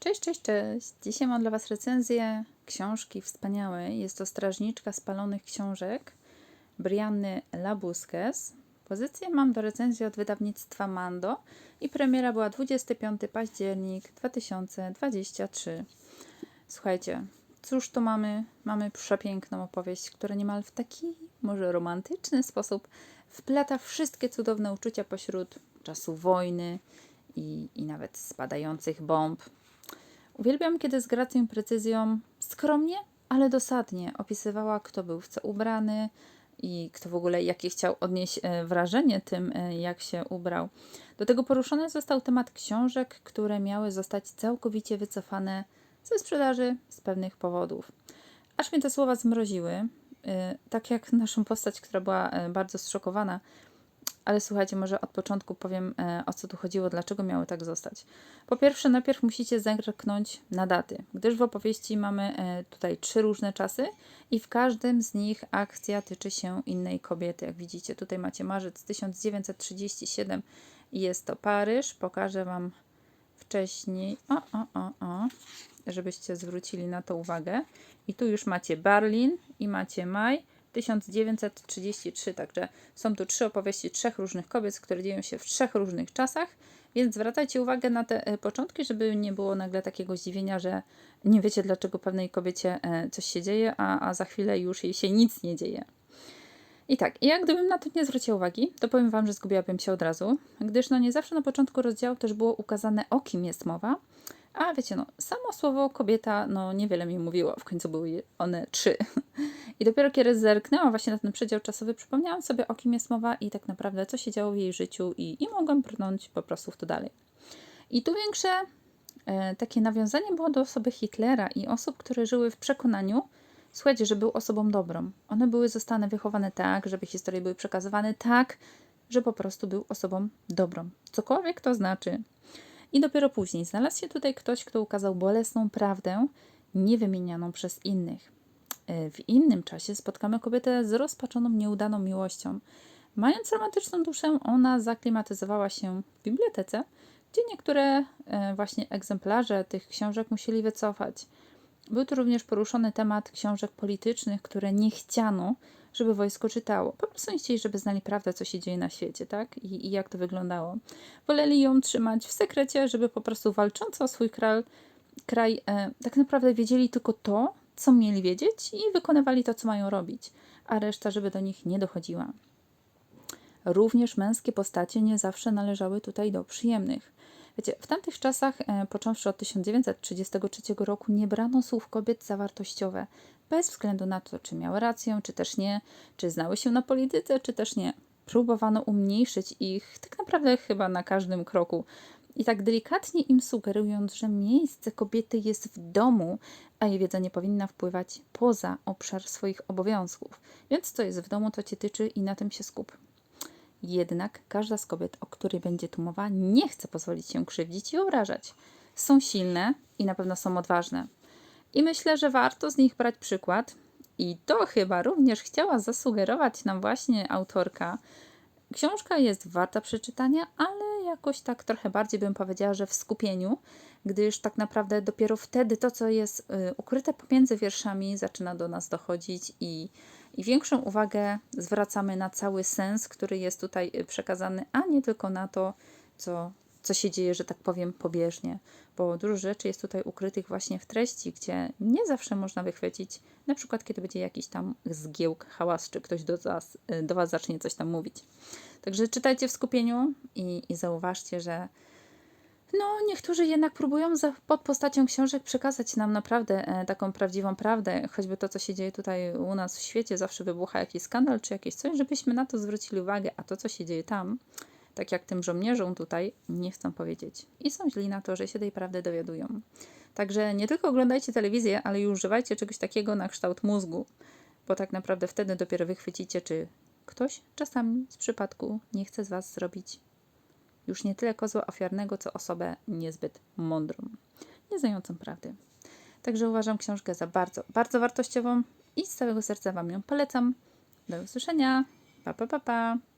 Cześć, cześć, cześć. Dzisiaj mam dla Was recenzję książki wspaniałej. Jest to Strażniczka Spalonych Książek Brianny Labusquez. Pozycję mam do recenzji od wydawnictwa Mando i premiera była 25 październik 2023. Słuchajcie, cóż to mamy? Mamy przepiękną opowieść, która niemal w taki może romantyczny sposób wplata wszystkie cudowne uczucia pośród czasu wojny i, i nawet spadających bomb. Uwielbiam, kiedy z gracją i precyzją, skromnie, ale dosadnie opisywała, kto był w co ubrany i kto w ogóle jakie chciał odnieść e, wrażenie tym, e, jak się ubrał. Do tego poruszony został temat książek, które miały zostać całkowicie wycofane ze sprzedaży z pewnych powodów. Aż mnie te słowa zmroziły, e, tak jak naszą postać, która była bardzo zszokowana. Ale słuchajcie, może od początku powiem, e, o co tu chodziło, dlaczego miały tak zostać. Po pierwsze, najpierw musicie zerknąć na daty, gdyż w opowieści mamy e, tutaj trzy różne czasy i w każdym z nich akcja tyczy się innej kobiety. Jak widzicie, tutaj macie marzec 1937 i jest to Paryż. Pokażę Wam wcześniej, o, o, o, o, żebyście zwrócili na to uwagę. I tu już macie Berlin i macie maj 1933, także są tu trzy opowieści trzech różnych kobiet, które dzieją się w trzech różnych czasach, więc zwracajcie uwagę na te e, początki, żeby nie było nagle takiego zdziwienia, że nie wiecie dlaczego pewnej kobiecie e, coś się dzieje, a, a za chwilę już jej się nic nie dzieje. I tak, jak gdybym na to nie zwróciła uwagi, to powiem Wam, że zgubiłabym się od razu, gdyż no nie zawsze na początku rozdziału też było ukazane o kim jest mowa, a wiecie, no samo słowo kobieta, no niewiele mi mówiło, w końcu były one trzy. I dopiero kiedy zerknęłam właśnie na ten przedział czasowy, przypomniałam sobie o kim jest mowa i tak naprawdę co się działo w jej życiu i, i mogłam brnąć po prostu w to dalej. I tu większe e, takie nawiązanie było do osoby Hitlera i osób, które żyły w przekonaniu, słuchajcie, że był osobą dobrą. One były zostane wychowane tak, żeby historie były przekazywane tak, że po prostu był osobą dobrą. Cokolwiek to znaczy. I dopiero później znalazł się tutaj ktoś, kto ukazał bolesną prawdę, niewymienianą przez innych. E, W innym czasie spotkamy kobietę z rozpaczoną, nieudaną miłością. Mając romantyczną duszę, ona zaklimatyzowała się w bibliotece, gdzie niektóre e, właśnie egzemplarze tych książek musieli wycofać. Był tu również poruszony temat książek politycznych, które nie chciano, żeby wojsko czytało. Po prostu nie chcieli, żeby znali prawdę, co się dzieje na świecie, tak? I, i jak to wyglądało. Woleli ją trzymać w sekrecie, żeby po prostu walcząc o swój kraj, kraj e, tak naprawdę wiedzieli tylko to, co mieli wiedzieć i wykonywali to, co mają robić, a reszta, żeby do nich nie dochodziła. Również męskie postacie nie zawsze należały tutaj do przyjemnych. Wiecie, w tamtych czasach, e, począwszy od 1933 roku, nie brano słów kobiet za wartościowe, bez względu na to, czy miały rację, czy też nie, czy znały się na polityce, czy też nie. Próbowano umniejszyć ich tak naprawdę chyba na każdym kroku. I tak delikatnie im sugerując, że miejsce kobiety jest w domu, a jej wiedza nie powinna wpływać poza obszar swoich obowiązków. Więc co jest w domu, to cię tyczy i na tym się skup. Jednak każda z kobiet, o której będzie tu mowa, nie chce pozwolić się krzywdzić i obrażać. Są silne i na pewno są odważne. I myślę, że warto z nich brać przykład. I to chyba również chciała zasugerować nam właśnie autorka. Książka jest warta przeczytania, ale jakoś tak trochę bardziej bym powiedziała, że w skupieniu, gdyż tak naprawdę dopiero wtedy to, co jest y, ukryte pomiędzy wierszami, zaczyna do nas dochodzić i, i większą uwagę zwracamy na cały sens, który jest tutaj y, przekazany, a nie tylko na to, co, co się dzieje, że tak powiem, pobieżnie. Bo dużo rzeczy jest tutaj ukrytych właśnie w treści, gdzie nie zawsze można wychwycić, na przykład kiedy będzie jakiś tam zgiełk, hałas, czy ktoś do was, y, do was zacznie coś tam mówić. Także czytajcie w skupieniu i, i zauważcie, że no, niektórzy jednak próbują za, pod postacią książek przekazać nam naprawdę e, taką prawdziwą prawdę, choćby to, co się dzieje tutaj u nas w świecie, zawsze wybucha jakiś skandal czy jakieś coś, żebyśmy na to zwrócili uwagę, a to, co się dzieje tam, tak jak tym żołnierzom tutaj, nie chcą powiedzieć. I są źli na to, że się tej prawdy dowiadują. Także nie tylko oglądajcie telewizję, ale i używajcie czegoś takiego na kształt mózgu, bo tak naprawdę wtedy dopiero wychwycicie, czy ktoś czasami z przypadku nie chce z Was zrobić już nie tyle kozła ofiarnego, co osobę niezbyt mądrą, nie znającą prawdy. Także uważam książkę za bardzo, bardzo wartościową i z całego serca Wam ją polecam. Do usłyszenia. Pa, pa, pa, pa.